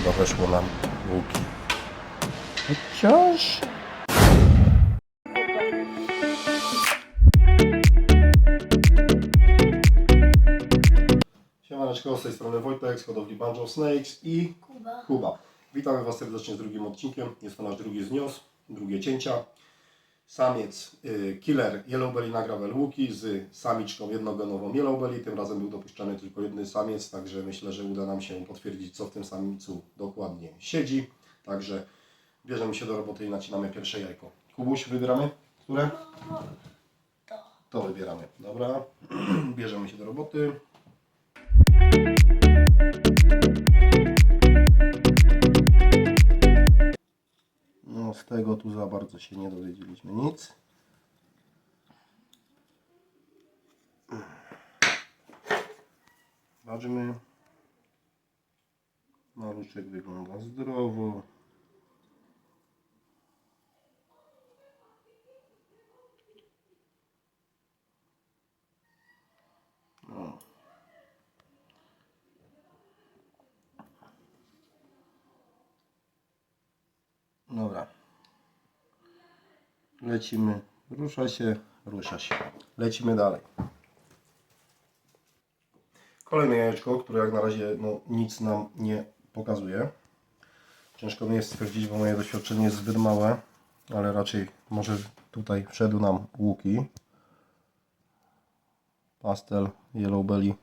chyba weszło nam łuki. Wciąż. Siemaneczko, z tej strony Wojtek z hodowli Banjo Snakes i Kuba. Kuba. Witamy Was serdecznie z drugim odcinkiem. Jest to nasz drugi znios, drugie cięcia. Samiec y, Killer Yellow Belly na łuki z samiczką jednogenową Yellow Belly. Tym razem był dopuszczany tylko jeden samiec, także myślę, że uda nam się potwierdzić, co w tym samicu dokładnie siedzi. Także bierzemy się do roboty i nacinamy pierwsze jajko. Kubuś, wybieramy? Które? To wybieramy. Dobra, bierzemy się do roboty. No z tego tu za bardzo się nie dowiedzieliśmy nic. Zobaczmy. Maluszek wygląda zdrowo. O. Dobra. Lecimy. Rusza się, rusza się. Lecimy dalej. Kolejne jajeczko, które jak na razie no, nic nam nie pokazuje. Ciężko mi jest stwierdzić, bo moje doświadczenie jest zbyt małe, ale raczej może tutaj wszedł nam łuki. Pastel, yellow belly,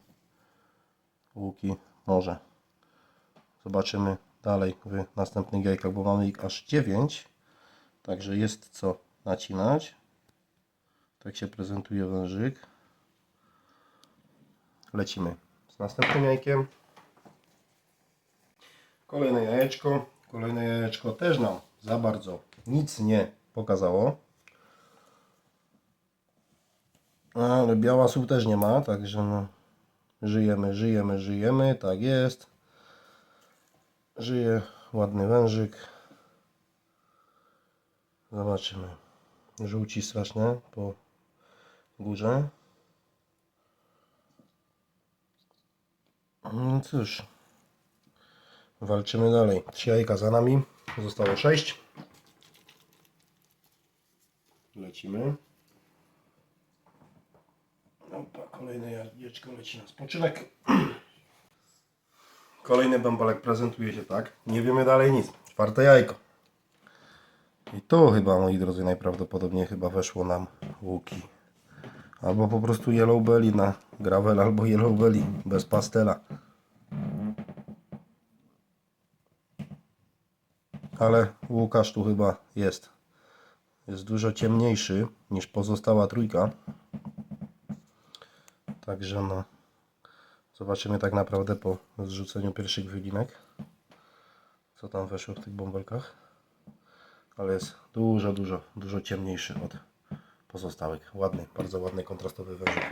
łuki, może. Zobaczymy dalej w następnych jajkach, bo mamy ich aż 9. Także jest co nacinać. Tak się prezentuje wężyk. Lecimy z następnym jajkiem. Kolejne jajeczko. Kolejne jajeczko też nam za bardzo nic nie pokazało. Ale białasów też nie ma, także no, żyjemy, żyjemy, żyjemy, tak jest. Żyje ładny wężyk. Zobaczymy. Żółci straszne po górze. No cóż. Walczymy dalej. Trzy jajka za nami. Zostało sześć. Lecimy. Opa, kolejne jajeczko leci na spoczynek. Kolejny bąbelek prezentuje się tak. Nie wiemy dalej nic. Czwarte jajko. I tu chyba, moi drodzy, najprawdopodobniej chyba weszło nam łuki. Albo po prostu yellow belly na gravel, albo yellow belly bez pastela. Ale Łukasz tu chyba jest. Jest dużo ciemniejszy niż pozostała trójka. Także no. Zobaczymy tak naprawdę po zrzuceniu pierwszych wylinek. Co tam weszło w tych bąbelkach. Ale jest dużo, dużo, dużo ciemniejszy od pozostałych. Ładny, bardzo ładny, kontrastowy wężyk.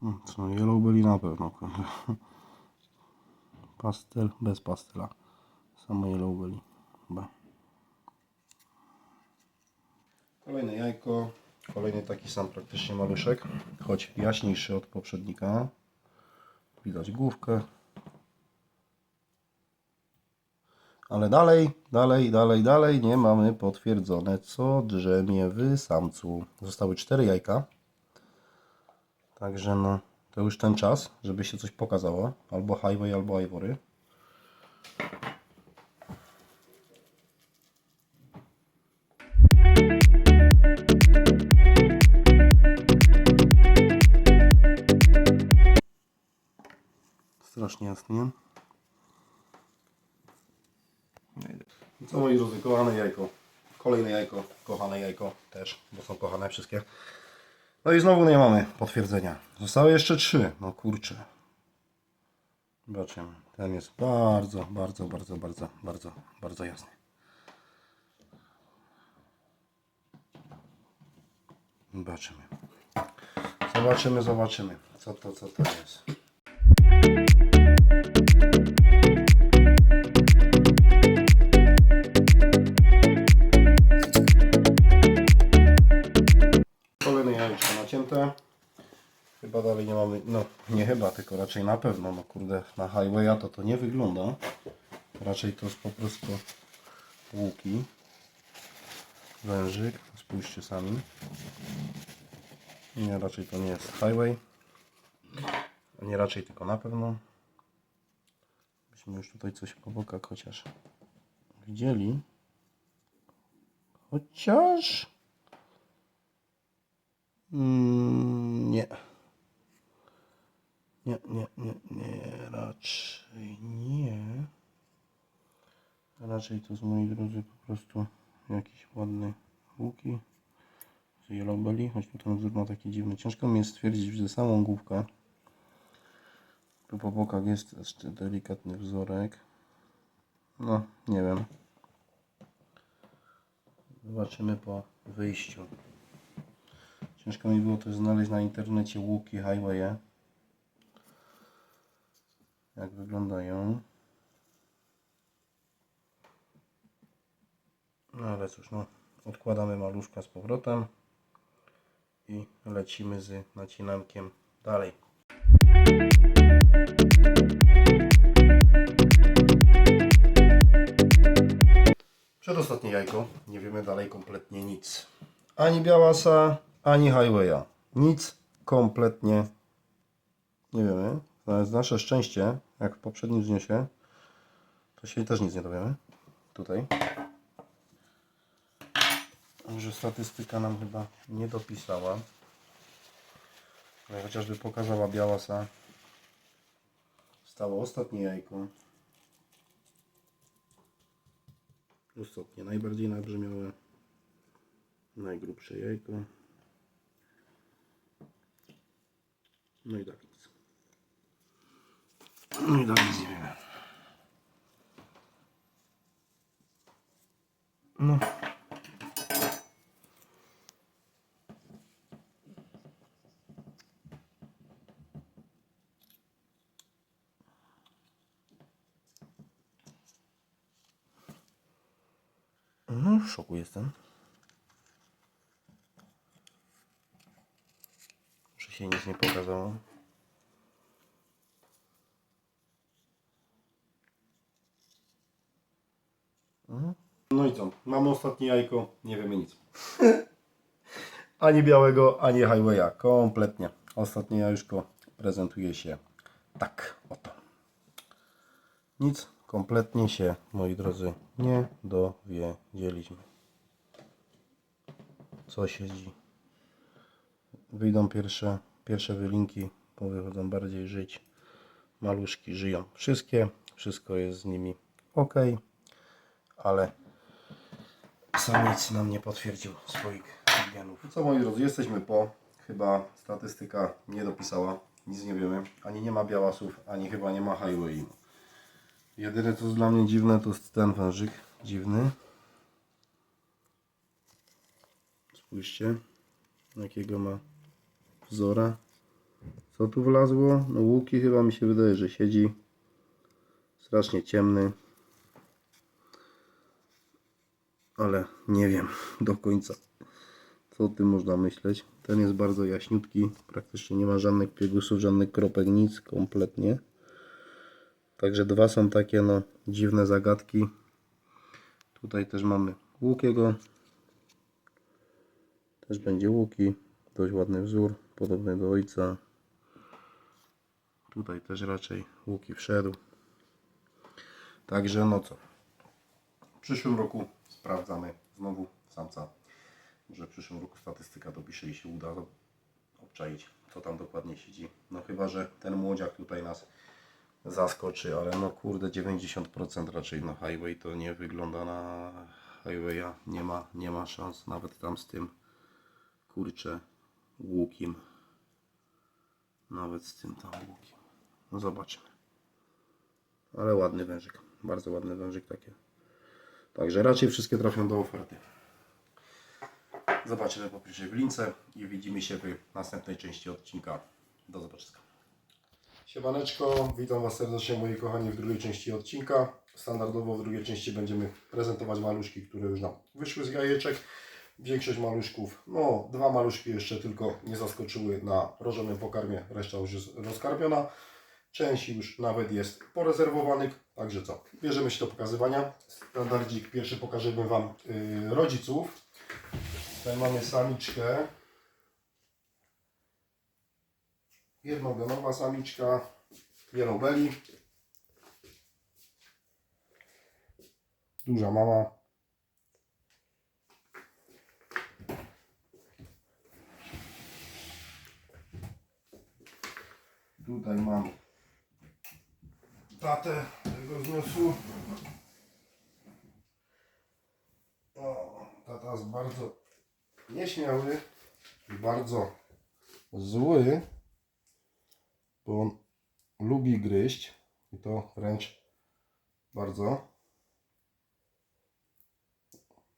Hmm, Co, yellow byli na pewno. Pastel bez pastela. Samo yellow byli. Chyba. Kolejne jajko. Kolejny taki sam praktycznie maluszek. Choć jaśniejszy od poprzednika. Widać główkę. Ale dalej, dalej, dalej, dalej nie mamy potwierdzone, co drzemie w samcu. Zostały cztery jajka. Także no, to już ten czas, żeby się coś pokazało. Albo highway, albo ivory. Strasznie jasnie. I co moi drodzy, kochane jajko. Kolejne jajko, kochane jajko też, bo są kochane wszystkie. No i znowu nie mamy potwierdzenia. Zostały jeszcze trzy. No kurczę. Zobaczymy. Ten jest bardzo, bardzo, bardzo, bardzo, bardzo, bardzo jasny. Zobaczymy. Zobaczymy, zobaczymy. Co to, co to jest. Chyba dalej nie mamy, no nie chyba, tylko raczej na pewno, no kurde, na highwaya to to nie wygląda. Raczej to jest po prostu łuki. Wężyk, spójrzcie sami. Nie, raczej to nie jest highway. Nie raczej, tylko na pewno. Byśmy już tutaj coś po bokach chociaż widzieli. Chociaż... Mm, nie. Nie, nie, nie, nie, raczej nie. Raczej to z moi drodzy po prostu jakiś ładny łuki z yellow belly, choć tu ten wzór ma taki dziwny. Ciężko mi jest stwierdzić, widzę samą główkę. Tu po bokach jest jeszcze delikatny wzorek. No, nie wiem. Zobaczymy po wyjściu. Ciężko mi było też znaleźć na internecie łuki highwaye. Jak wyglądają. No ale cóż, no. Odkładamy maluszka z powrotem. I lecimy z nacinankiem dalej. Przedostatnie jajko. Nie wiemy dalej kompletnie nic. Ani białasa, ani highwaya. Nic kompletnie nie wiemy. To jest nasze szczęście, jak w poprzednim zniosie, to się też nic nie dowiemy. Tutaj. Także statystyka nam chyba nie dopisała. Ale chociażby pokazała białasa. Stało ostatnie jajko. Ostatnie, najbardziej nabrzmiałe. Najgrubsze jajko. No i tak nic. No i tak nic nie wiemy. No. No, w szoku jestem. Się nic nie pokazało. No i co? Mamy ostatnie jajko, nie wiemy nic. ani białego, ani highwaya. Kompletnie. Ostatnie jajeczko prezentuje się tak oto. Nic kompletnie się, moi drodzy, nie dowiedzieliśmy. Co siedzi? Wyjdą pierwsze, pierwsze wylinki, bo wychodzą bardziej żyć. Maluszki żyją wszystkie, wszystko jest z nimi ok, ale samiec nam nie potwierdził swoich genów. Co moi drodzy, jesteśmy po. Chyba statystyka nie dopisała, nic nie wiemy. Ani nie ma białasów, ani chyba nie ma highway. Jedyne co jest dla mnie dziwne to jest ten wężyk dziwny. Spójrzcie, jakiego ma wzora. Co tu wlazło? No łuki chyba mi się wydaje, że siedzi. Strasznie ciemny. Ale nie wiem do końca co o tym można myśleć. Ten jest bardzo jaśniutki. Praktycznie nie ma żadnych piegusów, żadnych kropek, nic kompletnie. Także dwa są takie no dziwne zagadki. Tutaj też mamy łukiego. Też będzie łuki. Dość ładny wzór, podobny do ojca. Tutaj też raczej łuki wszedł. Także no co. W przyszłym roku sprawdzamy znowu samca. Może w przyszłym roku statystyka dopisze i się uda obczaić, co tam dokładnie siedzi. No chyba, że ten młodziak tutaj nas zaskoczy, ale no kurde 90% raczej na highway to nie wygląda na highwaya. Nie ma, nie ma szans nawet tam z tym kurczę łukiem. Nawet z tym tam łukiem. No zobaczymy. Ale ładny wężyk. Bardzo ładny wężyk takie. Także raczej wszystkie trafią do oferty. Zobaczymy po pierwszej wylince i widzimy się w następnej części odcinka. Do zobaczenia. Siemaneczko, witam Was serdecznie moi kochani w drugiej części odcinka. Standardowo w drugiej części będziemy prezentować maluszki, które już nam wyszły z jajeczek. Większość maluszków, no dwa maluszki jeszcze tylko nie zaskoczyły na rożonym pokarmie, reszta już jest rozkarmiona. Część już nawet jest porezerwowanych, także co, bierzemy się do pokazywania. Standardzik pierwszy pokażemy Wam yy, rodziców. Tutaj mamy samiczkę. Jednogenowa samiczka, yellow belly. Duża mama. Tutaj mam tatę tego zniosł. O, tata jest bardzo nieśmiały i bardzo zły, bo on lubi gryźć i to wręcz bardzo.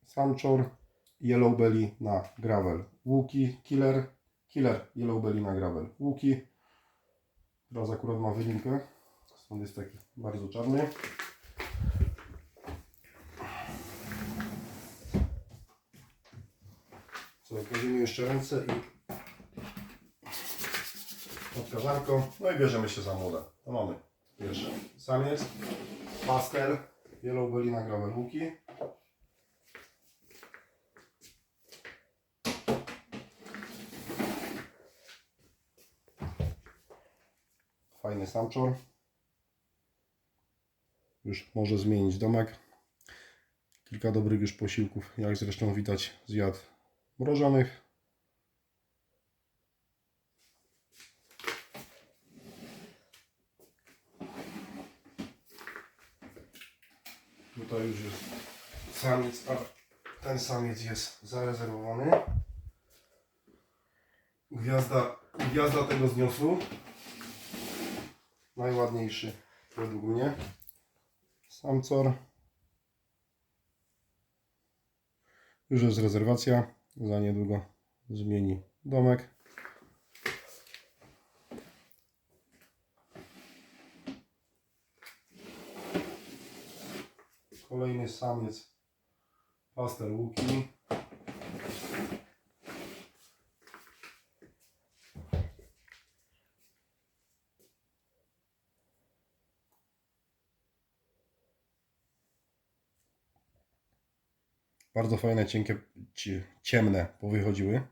Samczor, Yellow Belly na gravel. Łuki, Killer, Killer, Yellow Belly na gravel. Łuki. Teraz akurat ma wylinkę, stąd jest taki bardzo czarny. Co, kładziemy jeszcze ręce i odkazanką. No i bierzemy się za młoda. To mamy pierwsze. Samiec, pastel, Yellow Belly na gravel. Fajny samczor. Już może zmienić domek. Kilka dobrych już posiłków, jak zresztą widać, zjadł mrożonych. Tutaj już jest samiec, ale ten samiec jest zarezerwowany. Gwiazda, gwiazda tego zniosł. Najładniejszy według mnie. Samcor. Już jest rezerwacja. Za niedługo zmieni domek. Kolejny samiec. Pastel łuki. Bardzo fajne, cienkie, ci- ciemne powychodziły.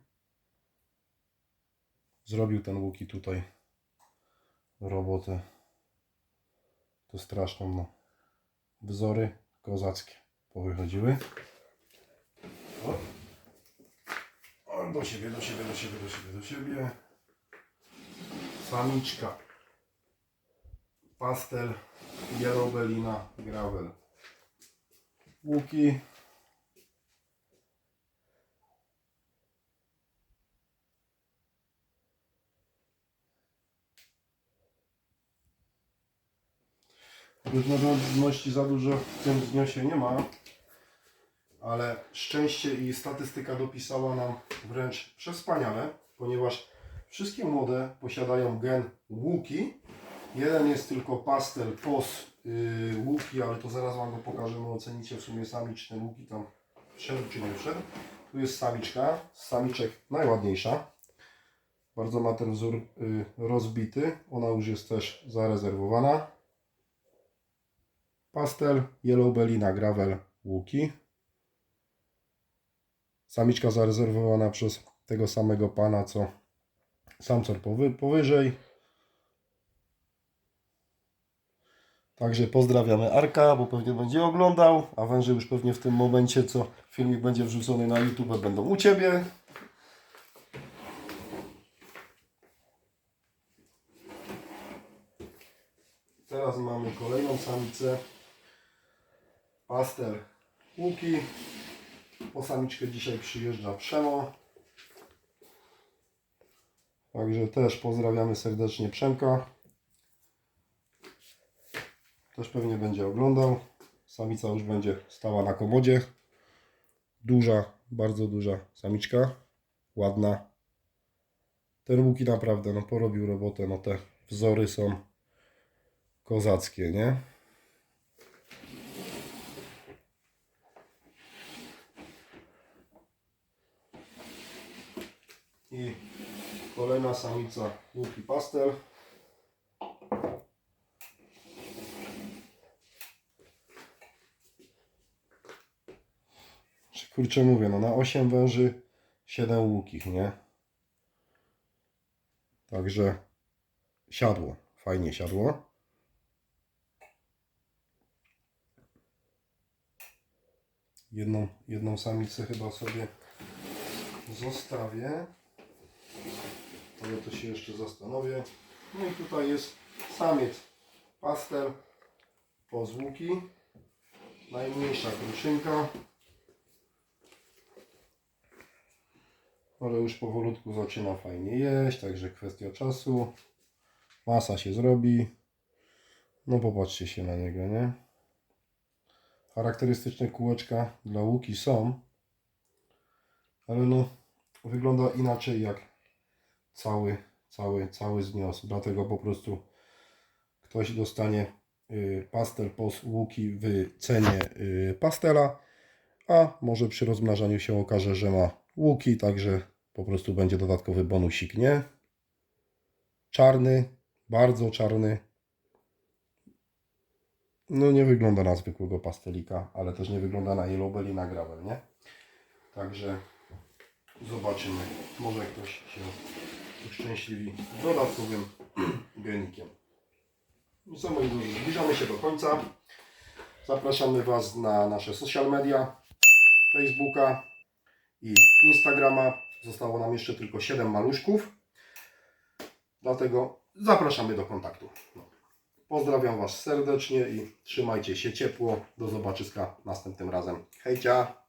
Zrobił ten łuki tutaj robotę. To straszną, no. Wzory kozackie powychodziły. O. Do siebie, do siebie, do siebie, do siebie, do siebie. Samiczka. Pastel. Yellow Belina Gravel. Łuki. Różnorodności za dużo w tym zniosie nie ma, ale szczęście i statystyka dopisała nam wręcz przespaniale, ponieważ wszystkie młode posiadają gen łuki. Jeden jest tylko pastel pos yy, łuki, ale to zaraz Wam go pokażemy, ocenicie w sumie sami, czy ten łuki tam wszedł, czy nie wszedł. Tu jest samiczka, samiczek najładniejsza. Bardzo ma ten wzór yy, rozbity, ona już jest też zarezerwowana. Pastel, Yellow gravel, łuki. Samiczka zarezerwowana przez tego samego pana, co samcor powy, powyżej. Także pozdrawiamy Arka, bo pewnie będzie oglądał, a węże już pewnie w tym momencie, co filmik będzie wrzucony na YouTube, będą u Ciebie. Teraz mamy kolejną samicę. Pastel łuki. Po samiczkę dzisiaj przyjeżdża Przemo. Także też pozdrawiamy serdecznie Przemka. Też pewnie będzie oglądał. Samica już będzie stała na komodzie. Duża, bardzo duża samiczka. Ładna. Ten łuki naprawdę no, porobił robotę. No, te wzory są kozackie, nie? I kolejna samica łuki pastel. Kurczę mówię, no na 8 węży 7 łukich, nie? Także siadło, fajnie siadło. Jedną, jedną samicę chyba sobie zostawię. Ale to się jeszcze zastanowię. No i tutaj jest samiec pastel po złuki. Najmniejsza kruszynka. Ale już powolutku zaczyna fajnie jeść, także kwestia czasu. Masa się zrobi. No popatrzcie się na niego, nie? Charakterystyczne kółeczka dla łuki są. Ale no, wygląda inaczej jak cały, cały, cały znios. Dlatego po prostu ktoś dostanie y, pastel pos łuki w cenie y, pastela, a może przy rozmnażaniu się okaże, że ma łuki, także po prostu będzie dodatkowy bonusik, nie? Czarny, bardzo czarny. No nie wygląda na zwykłego pastelika, ale też nie wygląda na yellow belly na gravel, nie? Także zobaczymy. Może ktoś się uszczęśliwi dodatkowym genikiem. I co moi drodzy, zbliżamy się do końca. Zapraszamy Was na nasze social media, Facebooka i Instagrama. Zostało nam jeszcze tylko 7 maluszków. Dlatego zapraszamy do kontaktu. No. Pozdrawiam Was serdecznie i trzymajcie się ciepło. Do zobaczyska następnym razem. Hejcia!